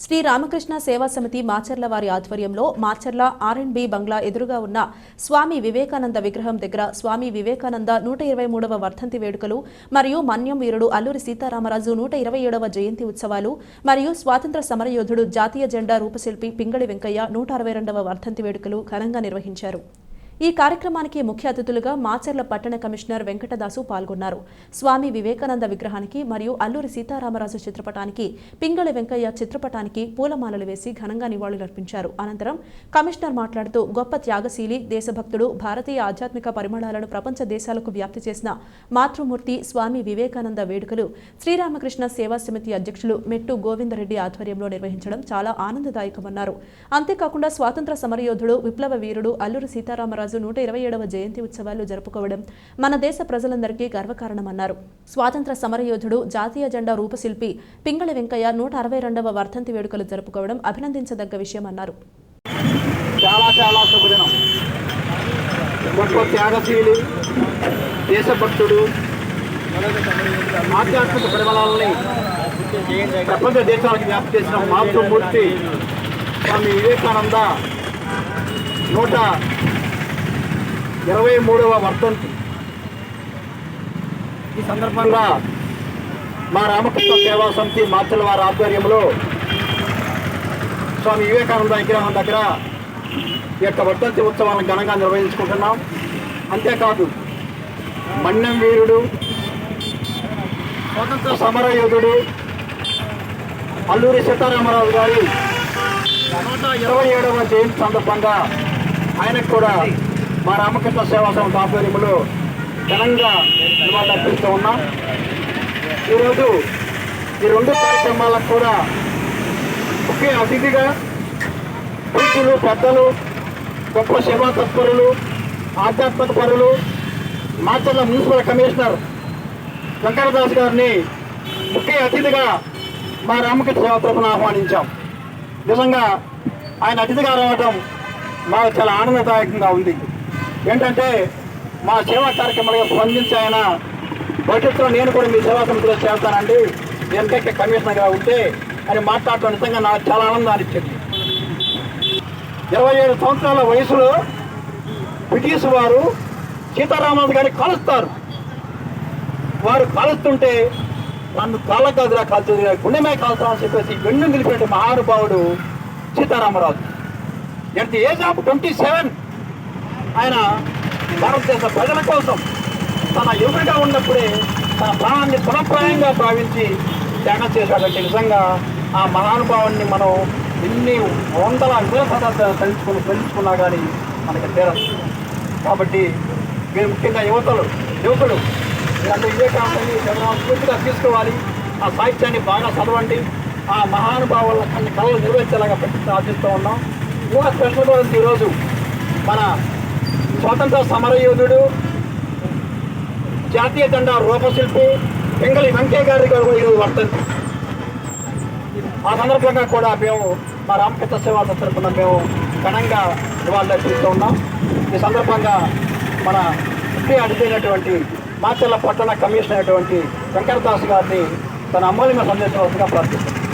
శ్రీ రామకృష్ణ సేవా సమితి మాచర్ల వారి ఆధ్వర్యంలో మాచర్ల ఆర్ అండ్ బి బంగ్లా ఎదురుగా ఉన్న స్వామి వివేకానంద విగ్రహం దగ్గర స్వామి వివేకానంద నూట ఇరవై మూడవ వర్ధంతి వేడుకలు మరియు మన్యం వీరుడు అల్లూరి సీతారామరాజు నూట ఇరవై ఏడవ జయంతి ఉత్సవాలు మరియు స్వాతంత్ర సమరయోధుడు జాతీయ జెండా రూపశిల్పి పింగళి వెంకయ్య నూట అరవై రెండవ వర్ధంతి వేడుకలు ఘనంగా నిర్వహించారు. ఈ కార్యక్రమానికి ముఖ్య అతిథులుగా మాచర్ల పట్టణ కమిషనర్ వెంకటదాసు పాల్గొన్నారు. స్వామి వివేకానంద విగ్రహానికి మరియు అల్లూరి సీతారామరాజు చిత్రపటానికి పింగళి వెంకయ్య చిత్రపటానికి పూలమాలలు వేసి ఘనంగా నివాళులర్పించారు. అనంతరం కమిషనర్ మాట్లాడుతూ గొప్ప త్యాగశీలి దేశభక్తుడు భారతీయ ఆధ్యాత్మిక పరిమళాలను ప్రపంచ దేశాలకు వ్యాప్తి చేసిన మాతృమూర్తి స్వామి వివేకానంద వేడుకలు శ్రీరామకృష్ణ సేవా సమితి అధ్యక్షులు మెట్టు గోవిందరెడ్డి ఆధ్వర్యంలో నిర్వహించడం చాలా ఆనందదాయకమన్నారు. అంతేకాకుండా స్వాతంత్ర సమరయోధుడు విప్లవ వీరుడు అల్లూరి సీతారామరాజు నూట ఇరవై ఏడవ జయంతి ఉత్సవాలు జరుపుకోవడం మన దేశ ప్రజలందరికీ గర్వకారణమన్నారు. స్వాతంత్ర సమరయోధుడు జాతీయ జెండా రూపశిల్పి పింగళి వెంకయ్య నూట అరవై రెండవ వర్ధంతి వేడుకలు జరుపుకోవడం అభినందించదగ్గ విషయమన్నారు. చాలా చాలా శుభదినం. గొప్ప త్యాగశీలి దేశభక్తుడు ఆధ్యాత్మిక పరిమళాలని ప్రపంచ దేశాలకు వ్యాప్తి చేసిన మాతృమూర్తి స్వామి వివేకానంద నూట ఇరవై మూడవ వర్ధంతి. ఈ సందర్భంగా మా రామకృష్ణ సేవా సమితి మార్చల వారి ఆధ్వర్యంలో స్వామి వివేకానంద విగ్రహం దగ్గర ఈ యొక్క వర్ధంతి ఉత్సవాలను ఘనంగా నిర్వహించుకుంటున్నాం. అంతేకాదు మన్నం వీరుడు స్వతంత్ర సమరయోధుడు అల్లూరి సీతారామరాజు గారి నూట ఇరవై ఏడవ జయంతి సందర్భంగా ఆయనకు కూడా మా రామకృష్ణ సేవా సంస్థ ఆధ్వర్యంలో ఘనంగా నివాళులు అర్పిస్తూ ఉన్నాం. ఈరోజు ఈ రెండు కార్యక్రమాలకు కూడా ముఖ్య అతిథిగా పూజలు పెద్దలు గొప్ప సేవా తత్పరులు ఆధ్యాత్మిక పరులు మాచర్ల మున్సిపల్ కమిషనర్ వెంకటదాస్ గారిని ముఖ్య అతిథిగా మా రామకృష్ణ సేవా తరఫున ఆహ్వానించాం. నిజంగా ఆయన అతిథిగా రావడం మాకు చాలా ఆనందదాయకంగా ఉంది. ఏంటంటే మా సేవా కార్యక్రమాలుగా స్పందించి ఆయన భవిష్యత్తులో నేను కూడా మీ సేవా సమితిలో చేస్తానండి. ఎంతకే కమిషనర్గా ఉంటే అని మాట్లాడటం నిజంగా నాకు చాలా ఆనందాన్ని ఇచ్చింది ఇరవై ఏడు సంవత్సరాల వయసులో బ్రిటిష్ వారు సీతారామరాజు గారిని కలుస్తారు. వారు కాలుస్తుంటే నన్ను కాళ్ళ కాదురా కాల్చుదిరా గుండెమే కాల్చామని చెప్పేసి వెన్ను నిలిపేట మహానుభావుడు Sitaramaraju. At the age of twenty seven? ఆయన భారతదేశ ప్రజల కోసం తన ఎదురుగా ఉన్నప్పుడే తన ప్రాణాన్ని పునఃప్రాయంగా భావించి త్యాగం చేశాడంటే నిజంగా ఆ మహానుభావుని మనం ఎన్ని వందల వేల శతాబ్దాలు తెలుసుకుని తెలుసుకున్నా కానీ మనకి తీరదు కాబట్టి మీరు ముఖ్యంగా యువతలు యువకులు మీరందరూ వివేకానందని స్ఫూర్తిగా తీసుకోవాలి. ఆ సాహిత్యాన్ని బాగా చదవండి. ఆ మహానుభావుల కన్ని కళలు నిర్వహించేలాగా పెట్టి ఆశిస్తూ ఉన్నాం. ఇంకా స్పెషల్ కూడా ఈరోజు మన స్వాతంత్ర సమరయోధుడు జాతీయ దండ రూపశిల్పి పెంగళి వెంకయ్య గారి గారు ఈరోజు వర్తంతి ఆ సందర్భంగా కూడా మేము మా రామకృష్ణ సేవా తరఫున మేము ఘనంగా నివాళులర్పిస్తూ ఉన్నాం. ఈ సందర్భంగా మన ముఖ్య అడిగినటువంటి మాచర్ల పట్టణ కమిషనర్ అయినటువంటి వెంకటదాస్ గారిని తన అమూల్యమైన సందేశం ప్రార్థిస్తున్నాం.